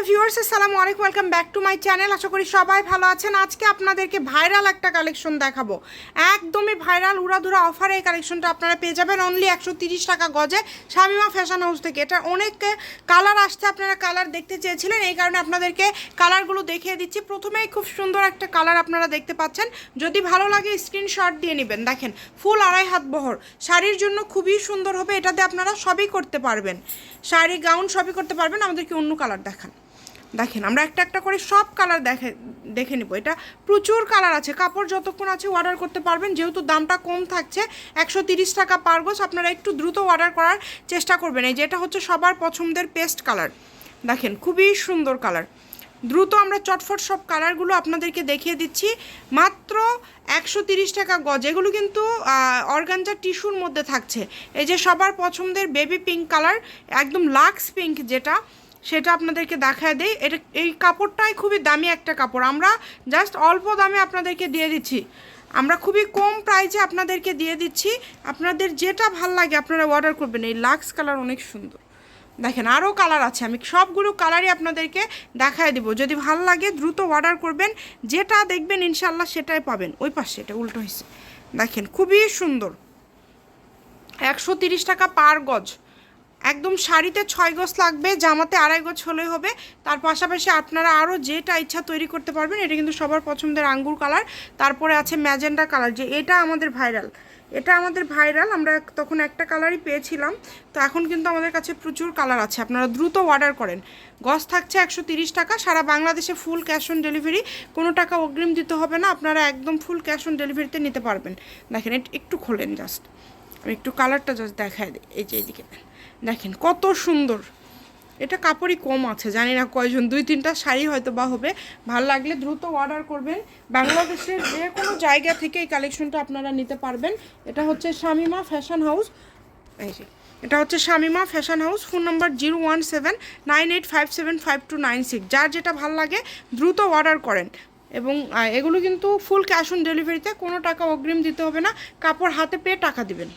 Hello viewers, আসসালামু আলাইকুম, welcome back to my channel. আশা করি সবাই ভালো আছেন। আজকে আপনাদেরকে ভাইরাল একটা কালেকশন দেখাবো। একদমই ভাইরাল উড়াধুরা অফারে এই কালেকশনটা আপনারা পেয়ে যাবেন। অনলি একশো তিরিশ টাকা গজে শামিমা ফ্যাশন হাউস থেকে। এটা অনেক কালার আসছে, আপনারা কালার দেখতে চেয়েছিলেন। এই কারণে আপনাদেরকে কালারগুলো দেখিয়ে দিচ্ছি। প্রথমেই খুব সুন্দর একটা কালার আপনারা দেখতে পাচ্ছেন। যদি ভালো লাগে স্ক্রিনশট দিয়ে নেবেন। দেখেন ফুল আড়াই হাত বহর। শাড়ির জন্য খুবই সুন্দর হবে। এটাতে আপনারা সবই করতে পারবেন। শাড়ি গাউন সবই করতে পারবেন। আমাদেরকে অন্য কালার দেখান। দেখেন, আমরা একটা একটা করে সব কালার দেখে দেখে নিব। এটা প্রচুর কালার আছে। কাপড় যতক্ষণ আছে অর্ডার করতে পারবেন। যেহেতু দামটা কম থাকছে, একশো তিরিশ টাকা পার গোছ আপনারা একটু দ্রুত অর্ডার করার চেষ্টা করবেন। এই যে এটা হচ্ছে সবার পছন্দের পেস্ট কালার দেখেন, খুবই সুন্দর কালার দ্রুত আমরা চটফট সব কালারগুলো আপনাদেরকে দেখিয়ে দিচ্ছি। মাত্র একশো তিরিশ টাকা গজ। এগুলো কিন্তু অর্গানজা টিস্যুর মধ্যে থাকছে। এই যে সবার পছন্দের বেবি পিঙ্ক কালার একদম লাক্স পিঙ্ক যেটা সেটা আপনাদেরকে দেখায় দেই। এটা, এই কাপড়টাই খুবই দামি একটা কাপড়। আমরা জাস্ট অল্প দামে আপনাদেরকে দিয়ে দিচ্ছি। আমরা খুবই কম প্রাইজে আপনাদেরকে দিয়ে দিচ্ছি। আপনাদের যেটা ভালো লাগে আপনারা অর্ডার করবেন। এই লাক্স কালার অনেক সুন্দর। দেখেন আরও কালার আছে। আমি সবগুলো কালারই আপনাদেরকে দেখায় দেবো। যদি ভালো লাগে, দ্রুত অর্ডার করবেন। যেটা দেখবেন ইনশাল্লাহ সেটাই পাবেন। ওই পাশে, এটা উল্টো হয়েছে দেখেন, খুবই সুন্দর। একশো টাকা পার গজ। একদম শাড়িতে ছয় গজ লাগবে, জামাতে আড়াই গজ হলেই হবে। তার পাশাপাশি আপনারা আরও যেটা ইচ্ছা তৈরি করতে পারবেন, এটা কিন্তু সবার পছন্দের আঙ্গুর কালার। তারপরে আছে ম্যাজেন্ডা কালার, যে এটা আমাদের ভাইরাল। এটা আমাদের ভাইরাল, আমরা তখন একটা কালারই পেয়েছিলাম। তো এখন কিন্তু আমাদের কাছে প্রচুর কালার আছে, আপনারা দ্রুত অর্ডার করেন। গজ থাকছে একশো টাকা, সারা বাংলাদেশে ফুল ক্যাশ অন ডেলিভারি। কোনো টাকা অগ্রিম দিতে হবে না, আপনারা একদম ফুল ক্যাশ অন ডেলিভারিতে নিতে পারবেন। দেখেন, একটু খোলেন জাস্ট। আমি একটু কালারটা জাস্ট দেখায় দিই এই যে এইদিকে। দেখেন, কত সুন্দর। এটা কাপড়ই কম আছে, জানি না কয়জন, দুই তিনটা শাড়ি হয়তো বা হবে। ভালো লাগলে দ্রুত অর্ডার করবেন। বাংলাদেশের যে কোনো জায়গা থেকে এই কালেকশনটা আপনারা নিতে পারবেন। এটা হচ্ছে শামিমা ফ্যাশন হাউস এই যে, এটা হচ্ছে Shamima fashion house phone number zero one seven nine eight five seven five two nine six যার যেটা ভালো লাগে, দ্রুত অর্ডার করেন। এবং এগুলো কিন্তু ফুল ক্যাশ অন ডেলিভারিতে কোনো টাকা অগ্রিম দিতে হবে না। কাপড় হাতে পেয়ে টাকা দিবেন।